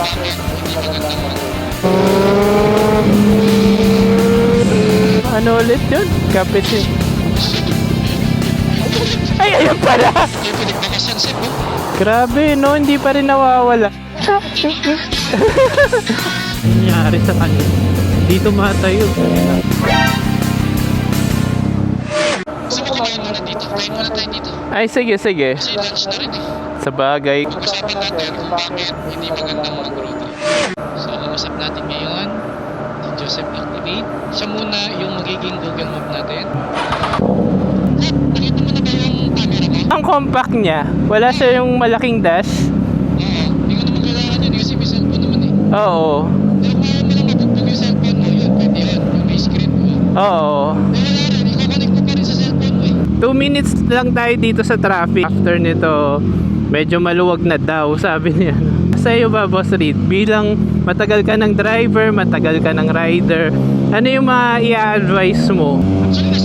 bakit mas magandang? Ano ulit yun? Kapit yun. Ay, ayun pala! Sa po. Grabe, no? Hindi pa rin nawawala. Nangyari sa kanya. Dito matayo. Gusto mo kumain muna dito? Kain muna tayo dito. Ay, sige, sige. Kasi lunch na rin eh. Sa bagay. Pag-usapan natin kung bakit hindi magandang mag-road trip. So, usap natin ngayon si Joseph Activate. Siya muna yung magiging Google Map natin. Lep, nakita mo na ba yung camera ko? Ang compact niya, wala siya yung malaking dash. Oo. Hindi ko naman kailangan yun kasi may cellphone naman eh. Oo. Pero kung ayaw mo lang mabugbog yung cellphone mo, yun, pwede yun. Yung may screen mo. Oo. Pero 2 minutes lang tayo dito sa traffic. After nito, medyo maluwag na daw, sabi niya. Sa iyo ba, Boss Reed? Bilang matagal ka ng driver, matagal ka ng rider, ano yung mga i-advise mo? Actually,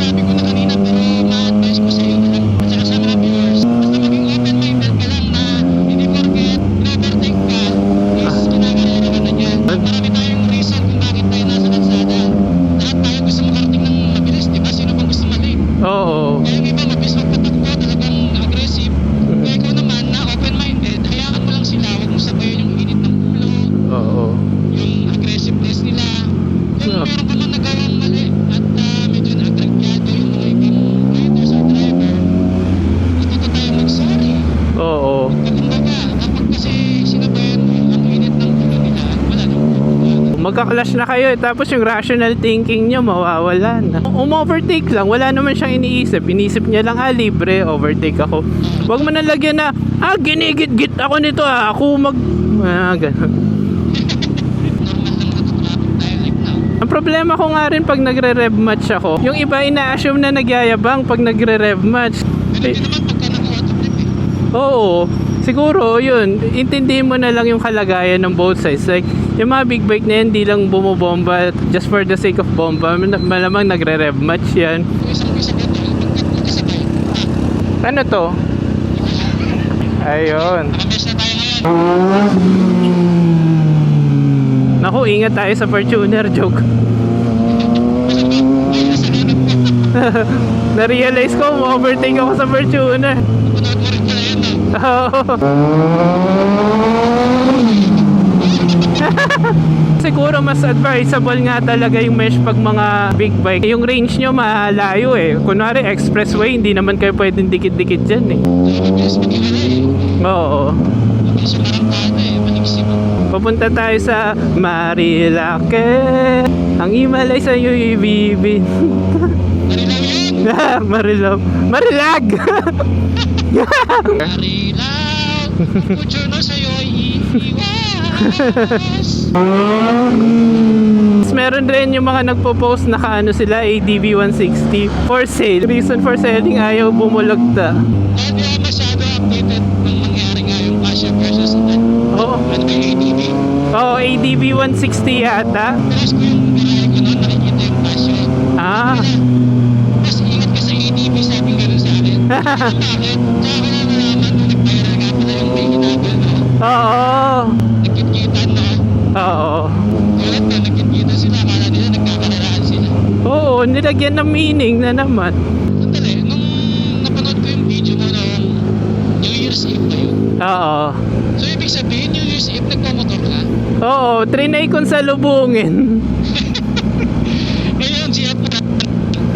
Magka-clash na kayo eh, tapos yung rational thinking nyo mawawala na. Um-overtake lang, wala naman siyang iniisip. Inisip niya lang, ah, libre, overtake ako. Huwag mo na lagyan na, ah, ginigit-git ako nito ah, ako mag... Ah, ganun. Ang problema ko nga rin pag nagre-rev match ako, yung iba ina-assume na nagyayabang pag nagre-rev match. Pero Eh, naman pagka nag-auto-flip eh. Oo. Siguro, yun, intindihin mo na lang yung kalagayan ng both sides. Like, yung mga big bike na yan, di lang bumobomba just for the sake of bomba. Mal- Malamang nagre-rev match yan. Ano to? Ayun. Naku, ingat tayo sa Fortuner joke. Na-realize ko, ma-overtake ako sa Fortuner. Napanood mo rin pala yan ah. Oo. Siguro mas advisable nga talaga yung mesh pag mga big bike. Yung range nyo malayo eh. Kunwari expressway, hindi naman kayo pwedeng dikit-dikit dyan eh. Oo. Papunta tayo sa Marilake. Ang imalay sa iyo ibibin. Marilaw. Marilag! Narilaw! Future na sa'yo'y iiwas! Meron rin yung mga nagpo-post na kaano sila ADV 160 for sale. Reason for selling ayaw bumulagta. Hindi ako masyado updated ng mangyari nga yung Casio versus Oo. ano ba yung ADV. Oo, ADV 160 yata. Pilas ko yung nilagay ko noon, nakikita yung. Ah. Nagkakalaraan sila. Oo, nilagyan ng meaning na naman. Sandali, nung napanood ko yung video mo noong New Year's Eve ba yun? Oo. So, ibig sabihin, New Year's Eve, nagpamotor ka? Oo, trinay kong salubungin. Ngayon, siya pa.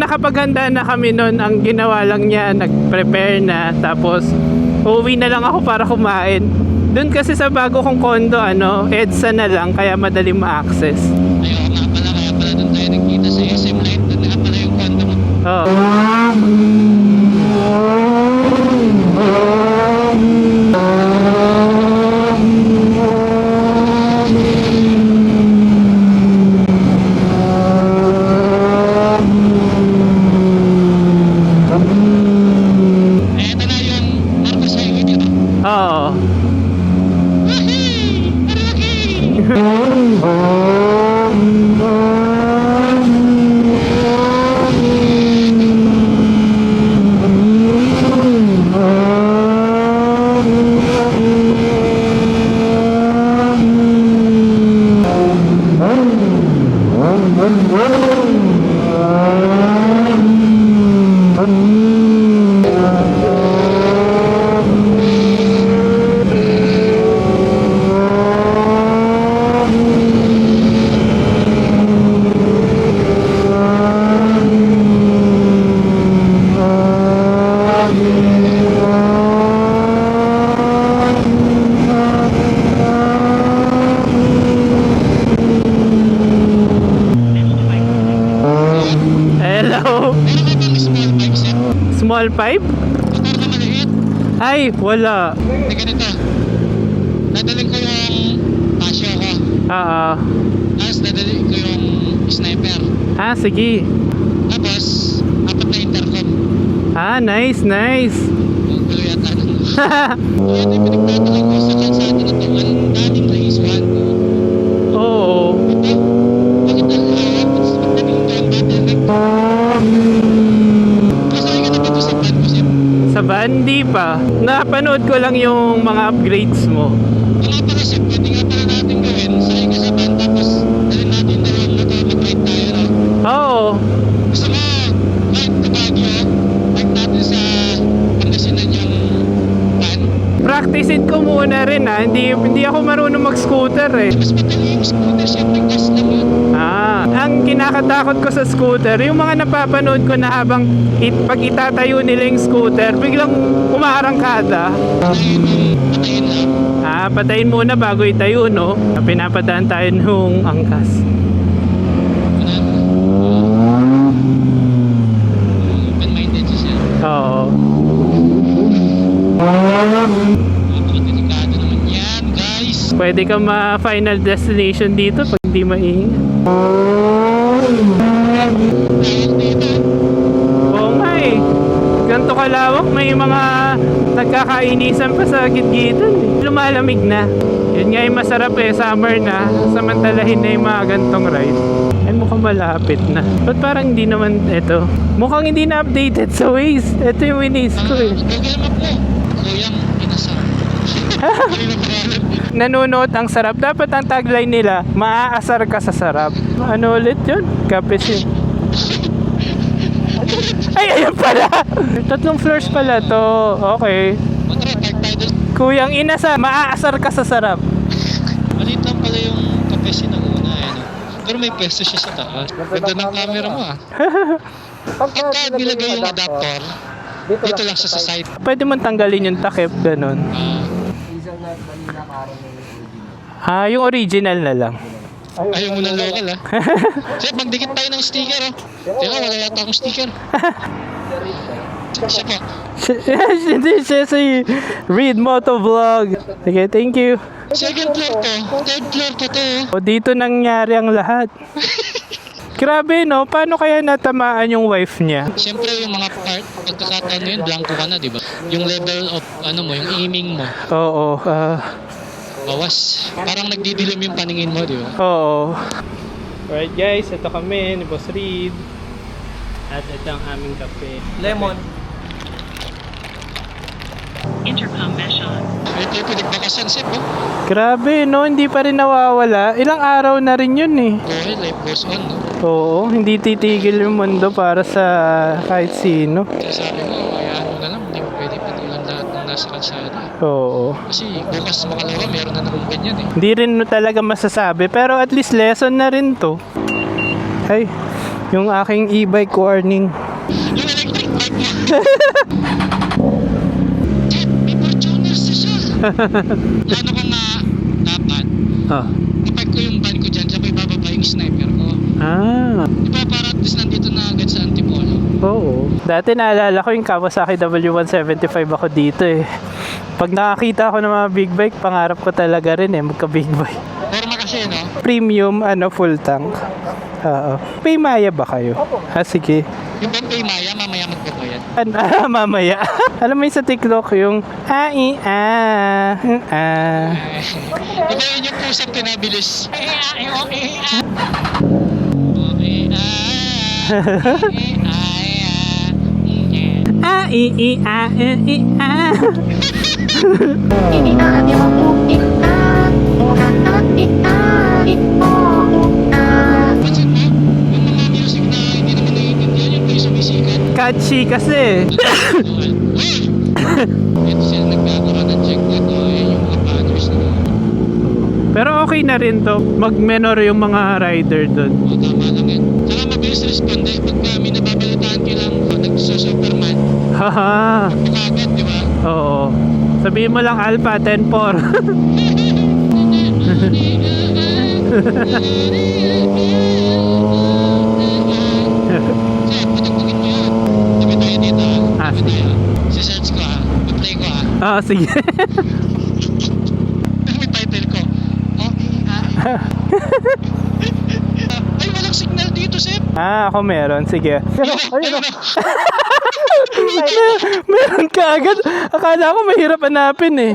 Nakapaghanda na kami noon. Ang ginawa lang niya, nag-prepare na. Tapos, uuwi na lang ako para kumain. Doon kasi sa bago kong kondo, ano, EDSA na lang, kaya madali ma-access. Ayaw nga pala, kaya pala doon tayo nagkita sa SM Light. Doon nga pala yung condo mo. Oo. Eh, hướng Ay, wala. Hindi ganito. Dadalhin ko yung Casio ko. Ah, ah. Tapos dadalhin ko yung sniper. Ah, sige. Tapos, apat na intercom. Ah, nice, nice. Ang gulo yata ito yung pinagtatakay ko sa kalsada na to. Ang daming race 1. Oo. Ito, bakit ang hawak? Ba't ba't naging time bottleneck? Kasali ka na ba ito sa plan ko, Sim? Sa van, di pa. Napanood ko lang yung mga upgrades mo. Nga pala, Sim, pwede nga pala natin gawin. Sakay ka sa van, tapos natin motor, mag-ride tayo, no? Oo. Gusto mo, Baguio, ride natin sa Pangasinan yung van. Practicein ko muna rin ha. Hindi, hindi ako marunong mag-scooter eh. Mas yung scooter, syempre gas lang yun. Ah, ang kinakatakot ko sa scooter, yung mga napapanood ko na habang it, pag itatayo nila yung scooter, biglang umaarangkada. Patayin patayin lang. Ah, patayin muna bago itayo, no? Pinapadaan tayo nung angkas. Open-minded siya. Oo. Napakadelikado naman yan, guys. Pwede ka ma-final destination dito pag hindi dito, Oo nga eh. Ganto kalawak, may mga nagkakainisan pa sa gitgitan. eh. Lumalamig na. Yun nga yung masarap eh, summer na. Samantalahin na yung mga gantong ride. Ay mukhang malapit na. Ba't parang hindi naman ito? Mukhang hindi na updated sa Waze. Ito yung winis ko eh. Kuyang inasal. Nanonood ang sarap. Dapat ang tagline nila, maaasar ka sa sarap. Ano ulit yun? Kapis yun. Ay, ayun pala! Tatlong floors pala to. Okay. Kuyang ina sa maaasar ka sa sarap. Maliit lang pala yung kapesi ng una eh. No? Pero may pwesto siya sa taas. Ganda ng camera mo ah. Pagka nilagay yung adapter, dito lang siya sa side. Pwede mo tanggalin yung takip, ganun. Ah, Diesel na kanina karon na yung original. Ah, yung original na lang. ayaw mo ng local ah. Sir, magdikit tayo ng sticker oh. Teka, wala yata akong sticker. Siya po. Hindi siya si Read Moto Vlog. Sige, thank you. Second floor to. Third floor to to. O dito nangyari ang lahat. Grabe no, paano kaya natamaan yung wife niya? Siyempre yung mga part, pagkakataon yun, blanco ka na, di ba? Yung level of, ano mo, yung aiming mo, Oo, ah, bawas. Parang nagdidilim yung paningin mo, di ba? oo. Alright guys, ito kami ni Boss Reed. At ito ang aming kape. Lemon. Intercom mesh on. Ay, tayo pinagbakasan, Sip, oh. Grabe no, hindi pa rin nawawala. Ilang araw na rin yun eh. Ahead, life goes on, no? Oo, hindi titigil yung mundo para sa kahit sino. Kaya sabi mo, hayaan mo na lang, hindi mo pwede patulan lahat ng nasa kalsada. Oo. Kasi bukas makalawa, meron na naman ganyan eh. Hindi rin talaga masasabi, pero at least lesson na rin to. Ay, yung aking e-bike warning. Yung electric bike mo. May Fortuner sa siya. Plano ko nga, dapat, Ah. ipark ko yung van ko dyan, tsaka ibababa yung sniper ko. Ah, Di ba para at least nandito na agad sa Antipolo? oo. Dati naalala ko yung Kawasaki W175 ako dito eh. Pag nakakita ako ng mga big bike, pangarap ko talaga rin eh, magka big bike. Forma kasi, no? Premium, ano, full tank. Oo. Pay Maya ba kayo? Ah, sige. Yung Bombay Maya, mamaya magbabayad. An- ah, mamaya. Alam mo yung sa TikTok, yung ai ah, ah. Di ba yun yung pusang pinabilis? Okay, ah. Ah. Ah, i, i, ah, i, i, ah. Mo, yung mga music na hindi naman naiintindihan, yung may sumisikat. Catchy kasi. Pero okay na rin to. Mag-menor yung mga rider doon. Oh, tama lang yan. Saka mabilis respond eh. Pagka may nababalitaan ka lang, oh, nagsusuperman, Haha. makagad, di ba? Oo. Sabihin mo lang Alpha 10-4. Sir, patagpagin mo yun. Tabi tayo dito. ah. Ah, sige. Ah, sige. Title ko. Okay, ah. Ay, walang signal dito, Sep. ah, ako meron. Sige. Ayun o. meron ka agad. Akala ko mahirap hanapin eh.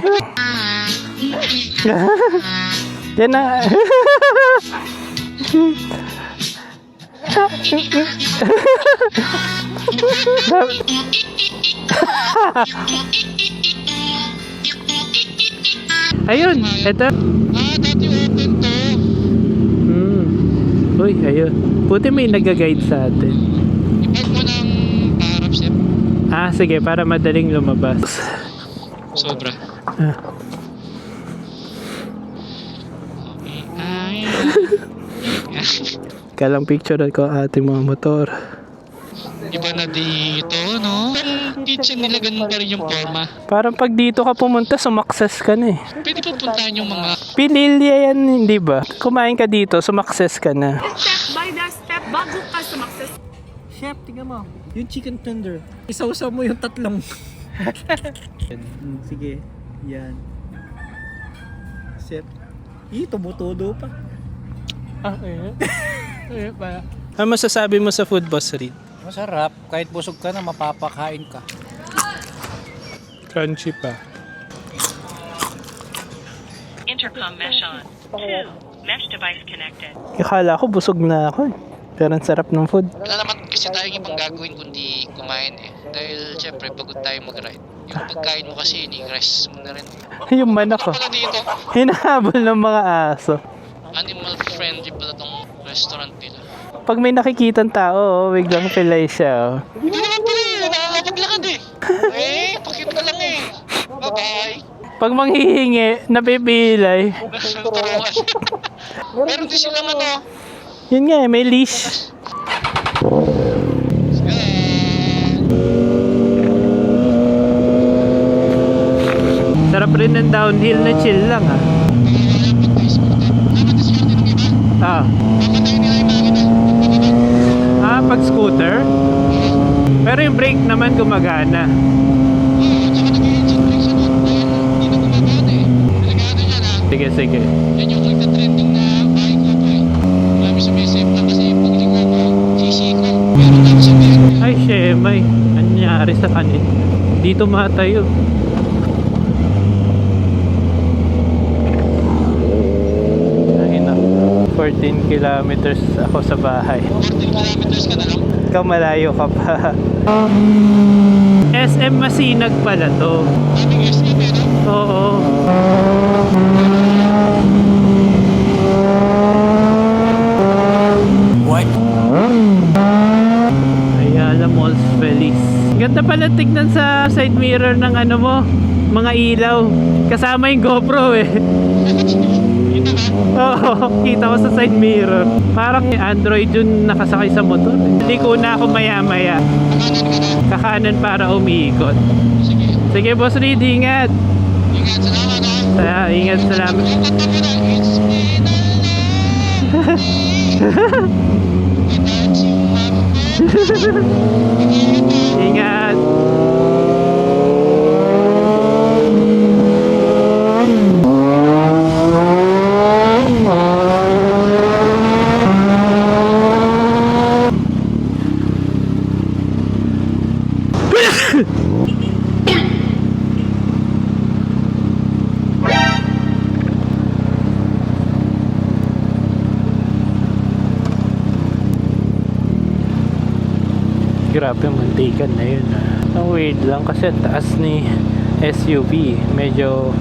Yan na. Ayun, eto. Ah, dati open to. Hmm. Uy, ayun. Buti may nag-guide sa atin. I-park mo ng parap, Sep. Ah, sige, para madaling lumabas. Sobra. Ah. Okay, ay. Kalang picture ko ating mga motor. Iba na dito, no? Kitchen nila ganun pa rin yung forma. Parang pag dito ka pumunta, sumakses ka na eh. Pwede pa puntahan yung mga Pililya yan, hindi ba? Kumain ka dito, sumakses ka na. Chef, tingnan mo. Yung chicken tender. Isawsaw mo yung tatlong. Sige. Yan. Chef. Ih, tumutudo pa. Ah, eh. Ano masasabi mo sa food boss, Reed? Masarap. Kahit busog ka na, mapapakain ka. Crunchy pa. Intercom mesh on. 2. Mesh device connected. Akala ko busog na ako eh. Pero ang sarap ng food. Wala naman kasi tayong ibang gagawin kundi kumain eh. Dahil syempre pagod tayo mag-ride. Yung pagkain mo kasi ni-rest mo na rin. Yung manok ko. Pala dito, Hinahabol ng mga aso. animal friendly pala tong restaurant nila. Pag may nakikitang tao, oh, biglang pilay siya. Oh. Hindi naman pala eh, nakakapaglakad eh. Eh, pakit ka lang eh. Bye-bye. Pag manghihingi, napipilay. Turuan. Meron din silang ano, Yun nga eh, may leash. Sarap rin ng downhill na chill lang ah. Ah, makina. ah pag scooter? Pero yung brake naman gumagana. Ha. Sige, sige. Yan yung nagta-trending na na kasi pagliko ko, sisi ko. Meron ako sa. Ay, shemay. Nangyari sa kanin? Dito matayo. Ay, na. 14 kilometers ako sa bahay. 14 kilometers ka na lang. Ikaw malayo ka pa. SM Masinag pala to. SM eh? Oo. What? Ayala Malls Feliz. Ganda pala tignan sa side mirror ng ano mo, mga ilaw. Kasama yung GoPro eh. Oo, kita ko sa side mirror. Parang Android yung nakasakay sa motor. Hindi ko na ako maya-maya. Kanan ka na. Kakanan para umiikot. Sige. Sige, Boss Reed, ingat. Ingat, salamat ha. Ah, ingat, salamat. Ingat. Grabe, mantikan na yun. ah. Ang weird lang kasi taas ni SUV. Medyo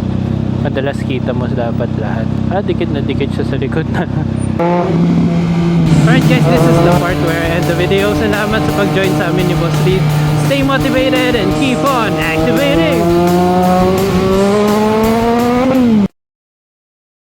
madalas kita mo dapat lahat. Ah, dikit na dikit siya sa likod na. Alright guys, this is the part where I end the video. Salamat sa pag-join sa amin ni Boss Reed. Stay motivated and keep on activating!